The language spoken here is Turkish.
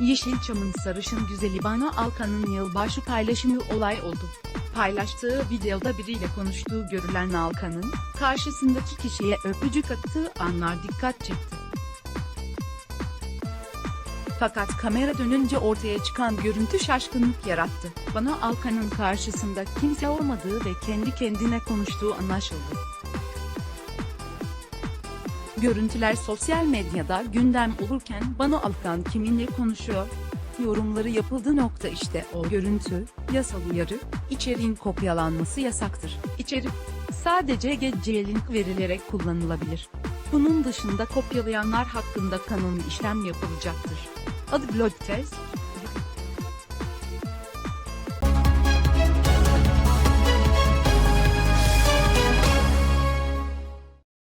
Yeşilçam'ın sarışın güzeli Banu Alkan'ın yılbaşı paylaşımı olay oldu. Paylaştığı videoda biriyle konuştuğu görülen Alkan'ın, karşısındaki kişiye öpücük attığı anlar dikkat çekti. Fakat kamera dönünce ortaya çıkan görüntü şaşkınlık yarattı. Bana Alkan'ın karşısında kimse olmadığı ve kendi kendine konuştuğu anlaşıldı. Görüntüler sosyal medyada gündem olurken Banu Alkan kiminle konuşuyor? Yorumları yapıldı nokta işte o görüntü, yasal uyarı, içeriğin kopyalanması yasaktır. İçerik, sadece GC link verilerek kullanılabilir. Bunun dışında kopyalayanlar hakkında kanuni işlem yapılacaktır. Adı Blog Test,